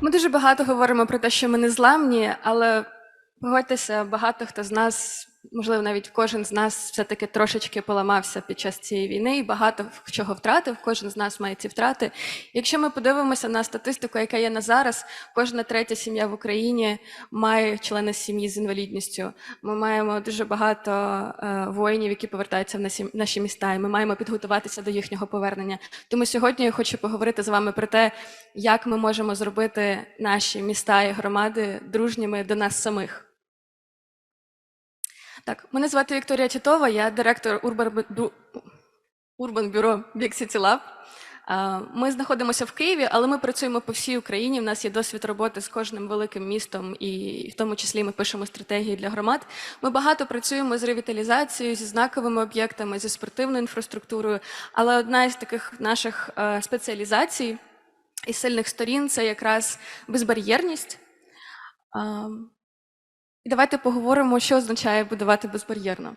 Ми дуже багато говоримо про те, що ми не зламні, але погодьтеся, багато хто з нас, можливо, навіть кожен з нас все-таки трошечки поламався під час цієї війни, і багато чого втратив. Кожен з нас має ці втрати. Якщо ми подивимося на статистику, яка є на зараз, кожна третя сім'я в Україні має члени сім'ї з інвалідністю. Ми маємо дуже багато е, воїнів, які повертаються в наші, міста, і ми маємо підготуватися до їхнього повернення. Тому сьогодні я хочу поговорити з вами про те, як ми можемо зробити наші міста і громади дружніми до нас самих. Так, мене звати Вікторія Тітова, я директор Urban Бю- Urban Bureau Big City Lab. Ми знаходимося в Києві, але ми працюємо по всій Україні. У нас є досвід роботи з кожним великим містом, і в тому числі ми пишемо стратегії для громад. Ми багато працюємо з ревіталізацією, зі знаковими об'єктами, зі спортивною інфраструктурою. Але одна із таких наших е, спеціалізацій і сильних сторін це якраз безбар'єрність. І давайте поговоримо, що означає будувати безбар'єрно.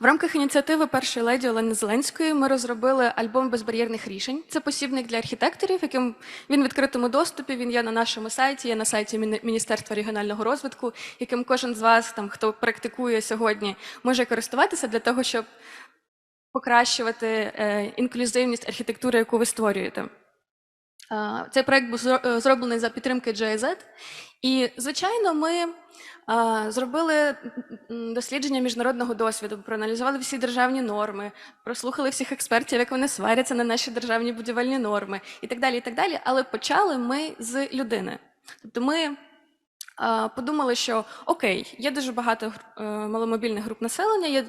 В рамках ініціативи першої леді Олени Зеленської ми розробили альбом безбар'єрних рішень. Це посібник для архітекторів, яким він в відкритому доступі. Він є на нашому сайті, є на сайті Міністерства регіонального розвитку, яким кожен з вас, там хто практикує сьогодні, може користуватися для того, щоб покращувати е, інклюзивність архітектури, яку ви створюєте. А, Цей проект був е, зроблений за підтримки GIZ. І, звичайно, ми зробили дослідження міжнародного досвіду, проаналізували всі державні норми, прослухали всіх експертів, як вони сваряться на наші державні будівельні норми і так далі. і так далі. Але почали ми з людини. Тобто ми подумали, що окей, є дуже багато е, маломобільних груп населення, є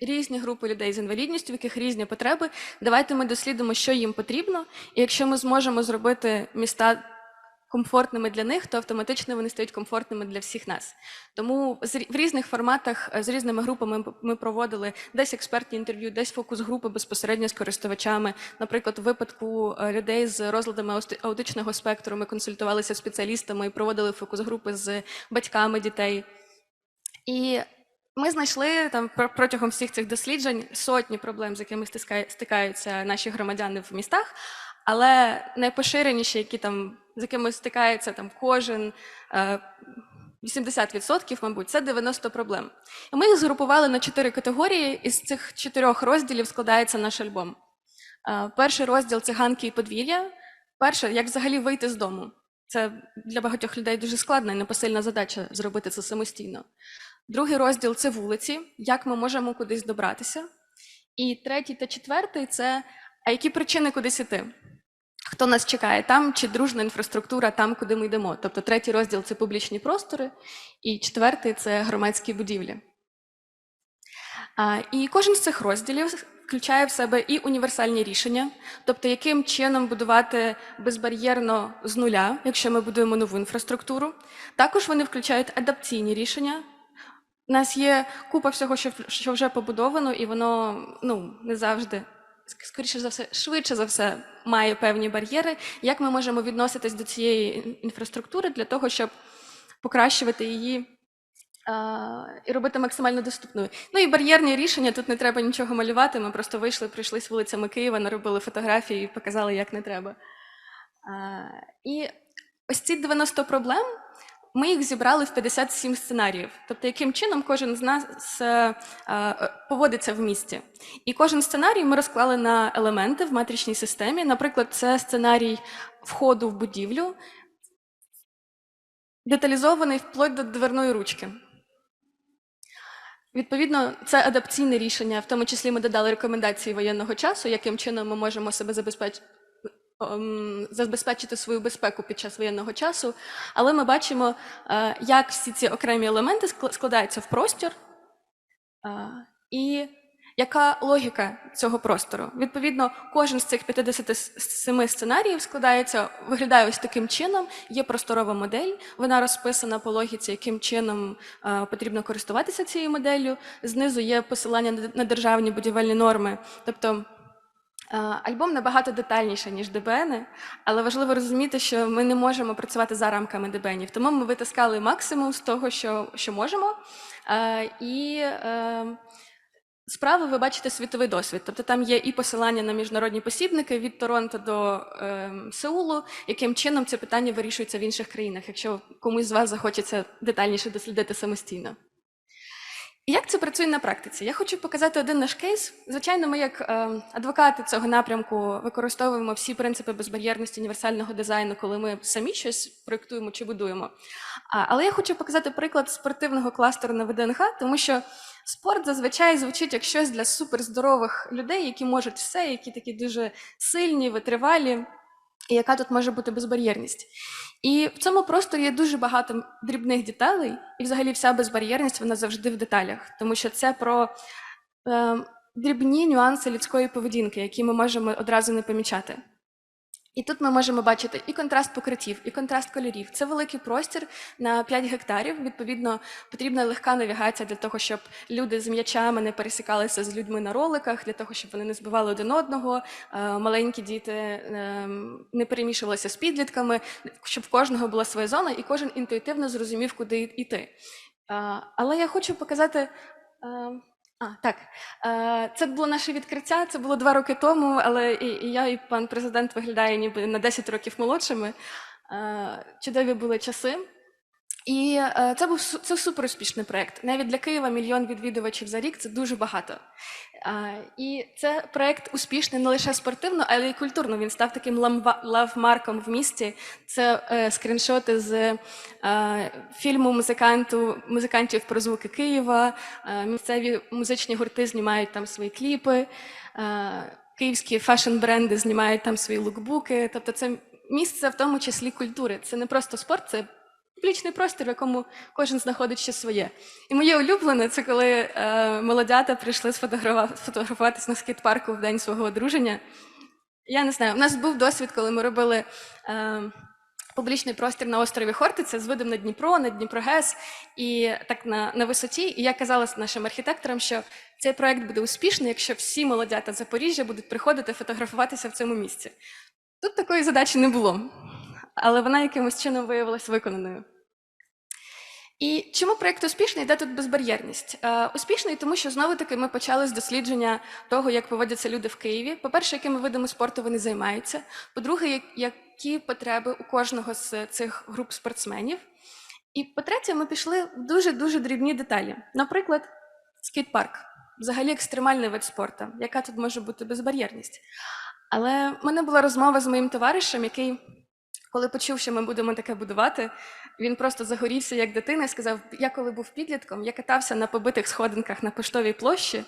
різні групи людей з інвалідністю, в яких різні потреби. Давайте ми дослідимо, що їм потрібно, і якщо ми зможемо зробити міста комфортними для них, то автоматично вони стають комфортними для всіх нас. Тому в різних форматах е, з різними групами ми- проводили десь експертні інтерв'ю, десь фокус-групи безпосередньо з користувачами. Наприклад, у випадку е, людей з розладами аутичного спектру ми консультувалися з спеціалістами і проводили фокус-групи з батьками дітей. І ми знайшли там про- протягом всіх цих досліджень сотні проблем, з якими стикаються наші громадяни в містах. Але найпоширеніші, які там з якими стикається там кожен е, 80%, мабуть, це 90 проблем. І ми їх згрупували на чотири категорії. Із цих чотирьох розділів складається наш альбом. Е, Перший розділ це ганки і подвір'я. Перше, як взагалі вийти з дому. Це для багатьох людей дуже складна і непосильна задача зробити це самостійно. Другий розділ це вулиці, як ми можемо кудись добратися. І третій та четвертий це а які причини кудись іти? Хто нас чекає там, чи дружна інфраструктура там, куди ми йдемо? Тобто третій розділ це публічні простори, і четвертий це громадські будівлі. І кожен з цих розділів включає в себе і універсальні рішення, тобто яким чином будувати безбар'єрно з нуля, якщо ми будуємо нову інфраструктуру. Також вони включають адаптаційні рішення. У нас є купа всього, що, що вже побудовано, і воно ну, не завжди, скоріше за все, швидше за все, має певні бар'єри. Як ми можемо відноситись до цієї інфраструктури для того, щоб покращувати її і робити максимально доступною. Ну і бар'єрні рішення, тут не треба нічого малювати. Ми просто вийшли, прийшлись вулицями Києва, наробили фотографії і показали, як не треба. І ось ці 90 проблем. Ми їх зібрали в 57 сценаріїв. Тобто, яким чином кожен з нас е, е, поводиться в місті. І кожен сценарій ми розклали на елементи в матричній системі. Наприклад, це сценарій входу в будівлю, деталізований вплоть до дверної ручки. Відповідно, це адаптаційне рішення, в тому числі ми додали рекомендації воєнного часу, яким чином ми можемо себе забезпечити. Забезпечити свою безпеку під час воєнного часу, але ми бачимо, е, як всі ці окремі елементи скла- складаються в простір, е, і яка логіка цього простору. Відповідно, кожен з цих 57 сценаріїв складається, виглядає ось таким чином. Є просторова модель, вона розписана по логіці, яким чином е, потрібно користуватися цією моделлю. Знизу є посилання на- державні будівельні норми. Тобто альбом набагато детальніше, ніж ДБН, але важливо розуміти, що ми не можемо працювати за рамками ДБНів. Тому ми витискали максимум з того, що, що можемо. Е, І е, Справа ви бачите світовий досвід, тобто там є і посилання на міжнародні посібники від Торонто до е, Сеулу, яким чином це питання вирішується в інших країнах, якщо комусь з вас захочеться детальніше дослідити самостійно. Як це працює на практиці? Я хочу показати один наш кейс. Звичайно, ми, як е, адвокати цього напрямку, використовуємо всі принципи безбар'єрності універсального дизайну, коли ми самі щось проєктуємо чи будуємо. Але я хочу показати приклад спортивного кластеру на ВДНХ, тому що спорт зазвичай звучить як щось для суперздорових людей, які можуть все, які такі дуже сильні, витривалі. І яка тут може бути безбар'єрність? І в цьому просторі є дуже багато дрібних деталей, і взагалі вся безбар'єрність вона завжди в деталях, тому що це про е, дрібні нюанси людської поведінки, які ми можемо одразу не помічати. І тут ми можемо бачити і контраст покриттів, і контраст кольорів. Це великий простір на 5 гектарів. Відповідно, потрібна легка навігація для того, щоб люди з м'ячами не пересікалися з людьми на роликах, для того, щоб вони не збивали один одного, е, маленькі діти е, не перемішувалися з підлітками, щоб в кожного була своя зона, і кожен інтуїтивно зрозумів, куди йти. Е, Але я хочу показати. А, так. Е, Це було наше відкриття, це було два роки тому, але і, і я, і пан президент виглядає ніби на 10 років молодшими. Е, Чудові були часи. І е, це був це супер успішний проєкт. Навіть для Києва мільйон відвідувачів за рік це дуже багато. І це проєкт успішний не лише спортивно, але й культурно. Він став таким лавмарком в місті. Це е, скріншоти з е, фільму музиканту, музикантів про звуки Києва. Місцеві музичні гурти знімають там свої кліпи. Київські фешн-бренди знімають там свої лукбуки. Тобто, це місце в тому числі культури. Це не просто спорт, це публічний простір, в якому кожен знаходить щось своє. І моє улюблене це коли е, молодята прийшли сфотографуватись на скейт-парку в день свого одруження. Я не знаю, у нас був досвід, коли ми робили е, публічний простір на острові Хортиця з видом на Дніпро, на Дніпрогес і так на, на висоті. І я казала нашим архітекторам, що цей проект буде успішний, якщо всі молодята Запоріжжя будуть приходити фотографуватися в цьому місці. Тут такої задачі не було, але вона якимось чином виявилася виконаною. І чому проєкт успішний? Де тут безбар'єрність? Е, успішний, тому що знову таки ми почали з дослідження того, як поводяться люди в Києві. По-перше, якими видами спорту вони займаються. По-друге, як- які потреби у кожного з цих груп спортсменів. І по-третє, ми пішли в дуже дуже дрібні деталі. Наприклад, скейт-парк, взагалі екстремальний вид спорту. Яка тут може бути безбар'єрність? Але в мене була розмова з моїм товаришем, який, коли почув, що ми будемо таке будувати, він просто загорівся як дитина і сказав: Я коли був підлітком, я катався на побитих сходинках на поштовій площі,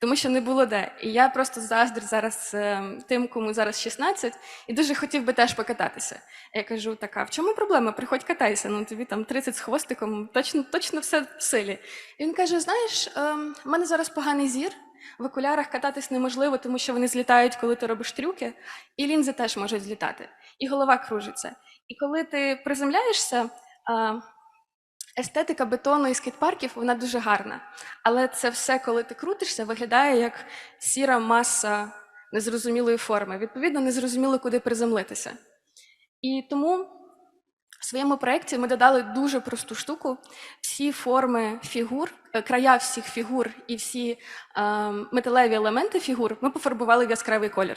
тому що не було де. І я просто заздрю зараз е, тим, кому зараз 16, і дуже хотів би теж покататися. Я кажу: так, а в чому проблема? Приходь катайся. Ну тобі там 30 з хвостиком, точно, точно все в силі. І він каже: Знаєш, ем, в мене зараз поганий зір. В окулярах кататись неможливо, тому що вони злітають, коли ти робиш трюки, і лінзи теж можуть злітати, і голова кружиться. І коли ти приземляєшся, естетика бетону і скейт-парків вона дуже гарна. Але це все, коли ти крутишся, виглядає як сіра маса незрозумілої форми. Відповідно, незрозуміло, куди приземлитися. І тому в своєму проєкті ми додали дуже просту штуку. Всі форми фігур, е, края всіх фігур і всі е, металеві елементи фігур ми пофарбували в яскравий колір.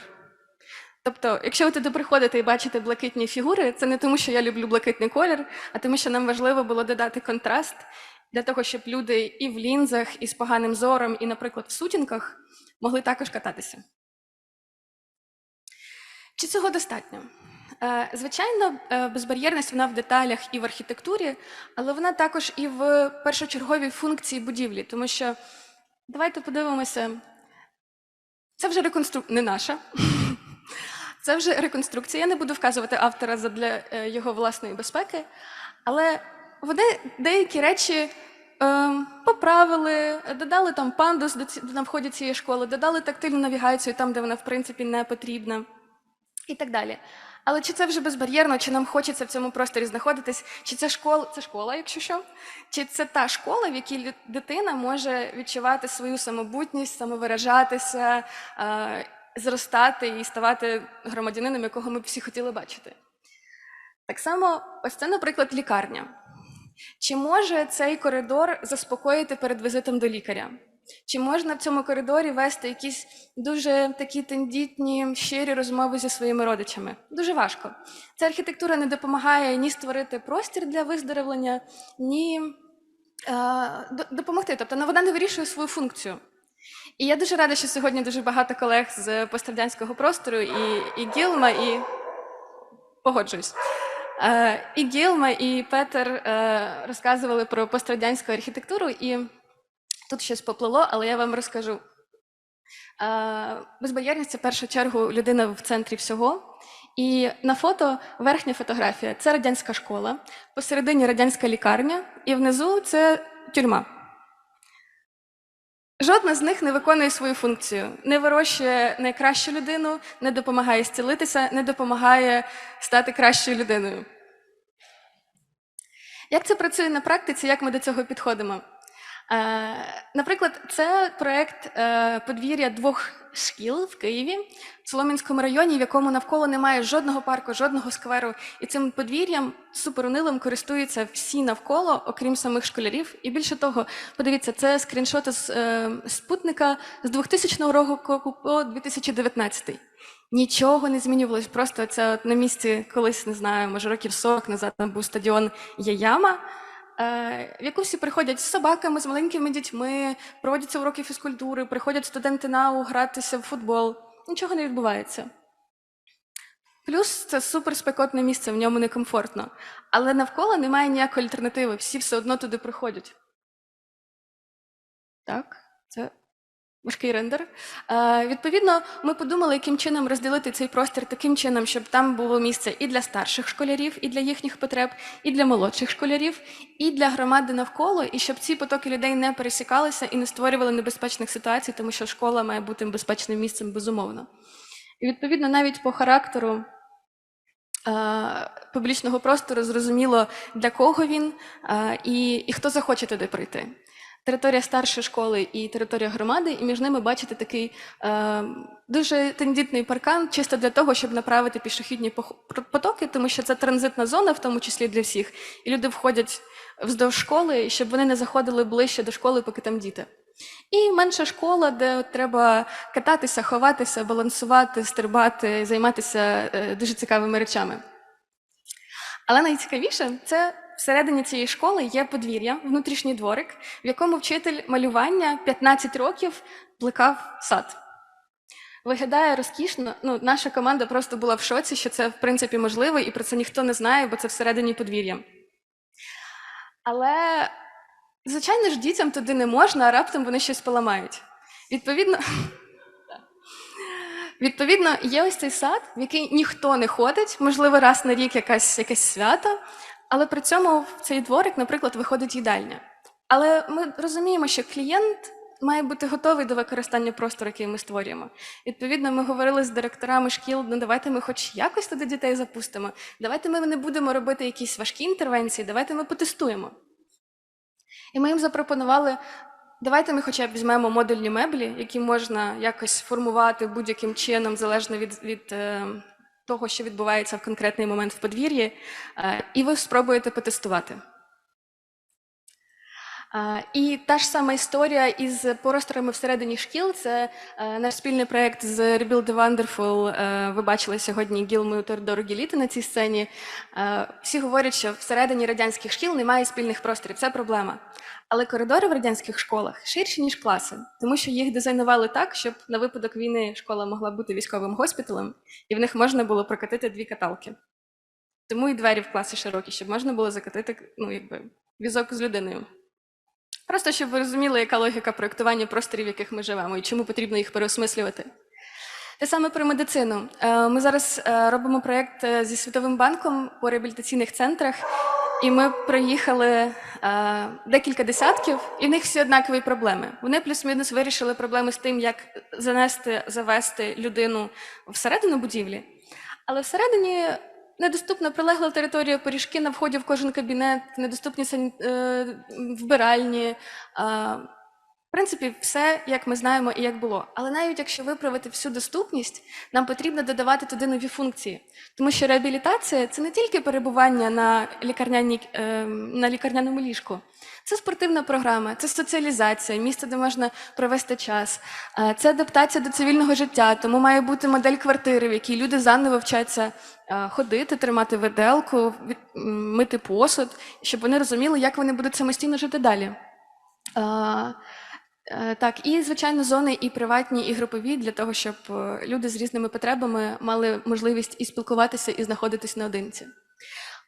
Тобто, якщо ви туди приходите і бачите блакитні фігури, це не тому, що я люблю блакитний колір, а тому, що нам важливо було додати контраст для того, щоб люди і в лінзах, і з поганим зором, і, наприклад, в сутінках могли також кататися. Чи цього достатньо? Е, Звичайно, е, безбар'єрність вона в деталях і в архітектурі, але вона також і в першочерговій функції будівлі, тому що давайте подивимося, це вже реконструкція, не наша. Це вже реконструкція. Я не буду вказувати автора для його власної безпеки, але вони деякі речі е, поправили, додали там пандус до ці- на вході цієї школи, додали тактильну навігацію там, де вона в принципі не потрібна, і так далі. Але чи це вже безбар'єрно, чи нам хочеться в цьому просторі знаходитись, чи це школа, це школа, якщо що, чи це та школа, в якій дитина може відчувати свою самобутність, самовиражатися, е, зростати і ставати громадянином, якого ми б всі хотіли бачити. Так само, ось це, наприклад, лікарня. Чи може цей коридор заспокоїти перед візитом до лікаря? Чи можна в цьому коридорі вести якісь дуже такі тендітні, щирі розмови зі своїми родичами? Дуже важко. Ця архітектура не допомагає ні створити простір для виздоровлення, ні е, допомогти. Тобто вона не вирішує свою функцію. І я дуже рада, що сьогодні дуже багато колег з пострадянського простору, і, і Гілма, і погоджуюсь. Е, і Гілма, і Петер е, розказували про пострадянську архітектуру, і тут щось поплило, але я вам розкажу. Е, Безбар'єрність це в першу чергу людина в центрі всього. І на фото верхня фотографія це радянська школа, посередині радянська лікарня, і внизу це тюрма. Жодна з них не виконує свою функцію, не вирощує найкращу людину, не допомагає зцілитися, не допомагає стати кращою людиною. Як це працює на практиці, як ми до цього підходимо? Е, наприклад, це проєкт е, подвір'я двох шкіл в Києві, в Солом'янському районі, в якому навколо немає жодного парку, жодного скверу. І цим подвір'ям суперунилим користуються всі навколо, окрім самих школярів. І більше того, подивіться, це скріншоти з е, спутника з 2000 року по 2019. Нічого не змінювалось. Просто це от на місці колись, не знаю, може років 40 назад там був стадіон Є в яку всі приходять з собаками, з маленькими дітьми, проводяться уроки фізкультури, приходять студенти НАУ гратися в футбол. Нічого не відбувається. Плюс це супер спекотне місце, в ньому некомфортно. Але навколо немає ніякої альтернативи, всі все одно туди приходять. Так, це важкий рендер. Е, відповідно, ми подумали, яким чином розділити цей простір таким чином, щоб там було місце і для старших школярів, і для їхніх потреб, і для молодших школярів, і для громади навколо, і щоб ці потоки людей не пересікалися і не створювали небезпечних ситуацій, тому що школа має бути безпечним місцем, безумовно. І відповідно, навіть по характеру. е, Публічного простору зрозуміло, для кого він е, і, і хто захоче туди прийти територія старшої школи і територія громади, і між ними бачите такий е, дуже тендітний паркан, чисто для того, щоб направити пішохідні потоки, тому що це транзитна зона, в тому числі для всіх, і люди входять вздовж школи, щоб вони не заходили ближче до школи, поки там діти. І менша школа, де треба кататися, ховатися, балансувати, стрибати, займатися е, дуже цікавими речами. Але найцікавіше це всередині цієї школи є подвір'я, внутрішній дворик, в якому вчитель малювання 15 років плекав сад. Виглядає розкішно. Ну, наша команда просто була в шоці, що це в принципі можливо, і про це ніхто не знає, бо це всередині подвір'я. Але, звичайно ж, дітям туди не можна, а раптом вони щось поламають. Відповідно, Відповідно, є ось цей сад, в який ніхто не ходить, можливо, раз на рік якась, якесь свято, але при цьому в цей дворик, наприклад, виходить їдальня. Але ми розуміємо, що клієнт має бути готовий до використання простору, який ми створюємо. Відповідно, ми говорили з директорами шкіл, ну давайте ми хоч якось туди дітей запустимо. Давайте ми не будемо робити якісь важкі інтервенції, давайте ми потестуємо. І ми їм запропонували Давайте ми хоча б візьмемо модульні меблі, які можна якось формувати будь-яким чином, залежно від, від е, того, що відбувається в конкретний момент в подвір'ї, е, і ви спробуєте потестувати. І та ж сама історія із просторами всередині шкіл. Це е, наш спільний проєкт з Rebuild the Wonderful. Е, ви бачили сьогодні Гілмою Тордору Гіліти на цій сцені. Е, всі говорять, що всередині радянських шкіл немає спільних просторів. Це проблема. Але коридори в радянських школах ширші, ніж класи, тому що їх дизайнували так, щоб на випадок війни школа могла бути військовим госпіталем, і в них можна було прокатити дві каталки. Тому і двері в класи широкі, щоб можна було закатити ну, якби, візок з людиною. Просто щоб ви розуміли, яка логіка проєктування просторів, в яких ми живемо, і чому потрібно їх переосмислювати. Те саме про медицину. Е, Ми зараз е, робимо проєкт е, зі Світовим банком по реабілітаційних центрах, і ми приїхали декілька десятків, і в них всі однакові проблеми. Вони плюс-мінус вирішили проблеми з тим, як занести, завести людину всередину будівлі, але всередині недоступна прилегла територія, поріжки на вході в кожен кабінет, недоступні е, вбиральні. Е, принципі, все, як ми знаємо і як було. Але навіть якщо виправити всю доступність, нам потрібно додавати туди нові функції. Тому що реабілітація це не тільки перебування на, лікарняній, е, на лікарняному ліжку. Це спортивна програма, це соціалізація, місце, де можна провести час, е, це адаптація до цивільного життя, тому має бути модель квартири, в якій люди заново вчаться е, ходити, тримати виделку, мити посуд, щоб вони розуміли, як вони будуть самостійно жити далі. Е, Так, і звичайно, зони і приватні, і групові для того, щоб е, люди з різними потребами мали можливість і спілкуватися, і знаходитись наодинці.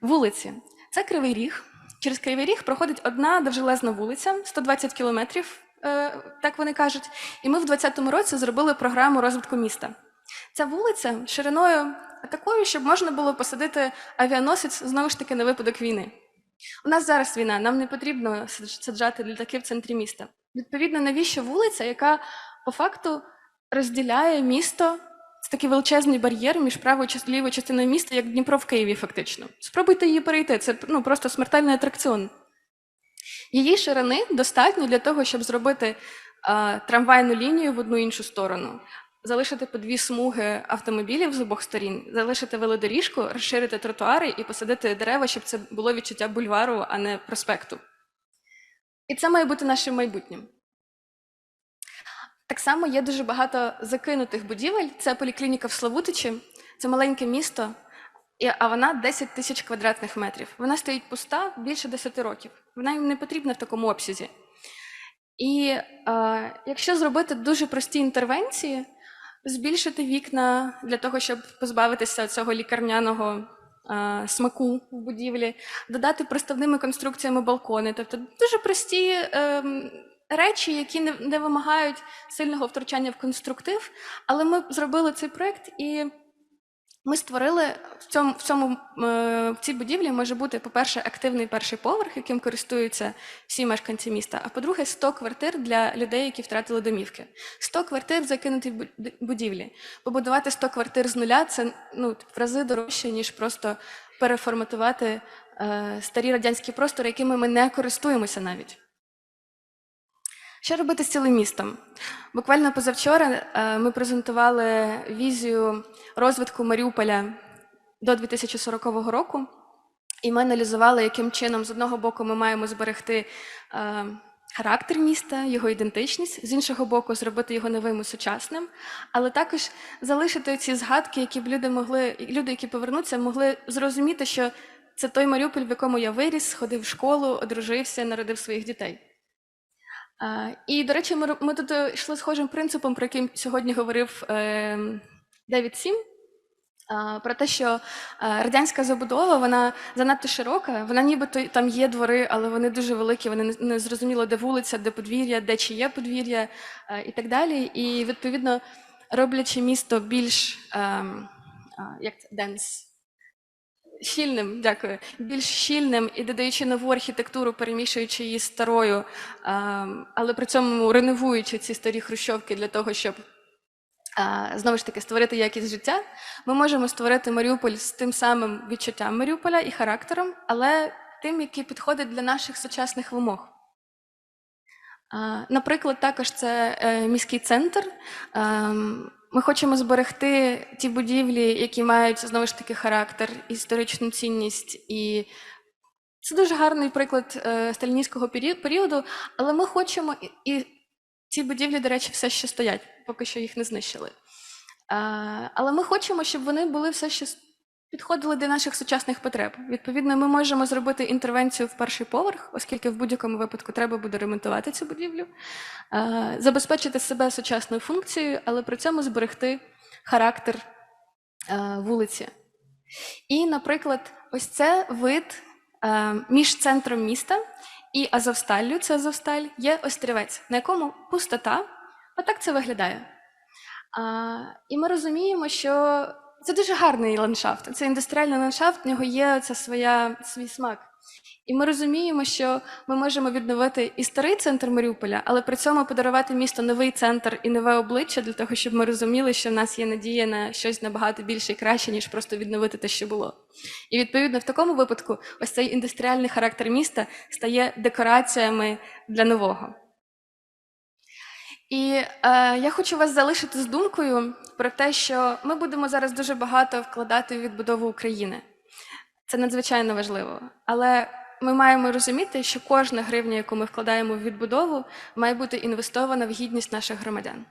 Вулиці це кривий ріг. Через кривий ріг проходить одна довжелезна вулиця, 120 кілометрів, е, так вони кажуть. І ми в 2020 році зробили програму розвитку міста. Ця вулиця шириною такою, щоб можна було посадити авіаносець знову ж таки на випадок війни. У нас зараз війна, нам не потрібно саджати літаки в центрі міста. Відповідно, навіщо вулиця, яка по факту розділяє місто це такий величезний бар'єр між правою і лівою частиною міста, як Дніпро в Києві, фактично. Спробуйте її перейти. Це ну, просто смертельний атракціон. Її ширини достатньо для того, щоб зробити е, трамвайну лінію в одну іншу сторону, залишити по дві смуги автомобілів з обох сторін, залишити велодоріжку, розширити тротуари і посадити дерева, щоб це було відчуття бульвару, а не проспекту. І це має бути нашим майбутнім. Так само є дуже багато закинутих будівель. Це поліклініка в Славутичі, це маленьке місто, а вона 10 тисяч квадратних метрів. Вона стоїть пуста більше 10 років. Вона їм не потрібна в такому обсязі. І е, якщо зробити дуже прості інтервенції, збільшити вікна для того, щоб позбавитися цього лікарняного смаку в будівлі, додати приставними конструкціями балкони, тобто дуже прості ем, речі, які не, не вимагають сильного втручання в конструктив. Але ми зробили цей проект і ми створили в цьому, в цьому е, в цій будівлі може бути, по-перше, активний перший поверх, яким користуються всі мешканці міста. А по-друге, 100 квартир для людей, які втратили домівки. 100 квартир в закинутій будівлі. Побудувати 100 квартир з нуля це ну, в рази дорожче, ніж просто переформатувати е, старі радянські простори, якими ми не користуємося навіть. Що робити з цілим містом? Буквально позавчора е, ми презентували візію розвитку Маріуполя до 2040 року, і ми аналізували, яким чином з одного боку ми маємо зберегти е, характер міста, його ідентичність, з іншого боку, зробити його новим і сучасним, але також залишити ці згадки, які б люди могли, люди, які повернуться, могли зрозуміти, що це той Маріуполь, в якому я виріс, ходив в школу, одружився, народив своїх дітей. І, до речі, ми, ми тут е, йшли схожим принципом, про який сьогодні говорив е, Девід Сім, про те, що е, радянська забудова вона занадто широка, вона нібито там є двори, але вони дуже великі, вони не, зрозуміло, де вулиця, де подвір'я, де чиє подвір'я е, і так далі. І відповідно роблячи місто більш ем, як це денс. Щільним, дякую. Більш щільним і додаючи нову архітектуру, перемішуючи її старою, ем, але при цьому реновуючи ці старі хрущовки для того, щоб знову ж таки створити якість життя, ми можемо створити Маріуполь з тим самим відчуттям Маріуполя і характером, але тим, який підходить для наших сучасних вимог. Наприклад, також це е, міський центр. Ми хочемо зберегти ті будівлі, які мають знову ж таки характер, історичну цінність. І це дуже гарний приклад е, сталіністського періоду, але ми хочемо і- ці будівлі, до речі, все ще стоять, поки що їх не знищили. А, Але ми хочемо, щоб вони були все ще підходили до наших сучасних потреб. Відповідно, ми можемо зробити інтервенцію в перший поверх, оскільки в будь-якому випадку треба буде ремонтувати цю будівлю, забезпечити себе сучасною функцією, але при цьому зберегти характер вулиці. І, наприклад, ось це вид е, між центром міста і Азовсталлю, це Азовсталь, є острівець, на якому пустота. Отак це виглядає. І ми розуміємо, що це дуже гарний ландшафт. Це індустріальний ландшафт, в нього є ця своя, свій смак. І ми розуміємо, що ми можемо відновити і старий центр Маріуполя, але при цьому подарувати місту новий центр і нове обличчя для того, щоб ми розуміли, що в нас є надія на щось набагато більше і краще, ніж просто відновити те, що було. І відповідно в такому випадку ось цей індустріальний характер міста стає декораціями для нового. І е, я хочу вас залишити з думкою про те, що ми будемо зараз дуже багато вкладати в відбудову України. Це надзвичайно важливо. Але ми маємо розуміти, що кожна гривня, яку ми вкладаємо в відбудову, має бути інвестована в гідність наших громадян.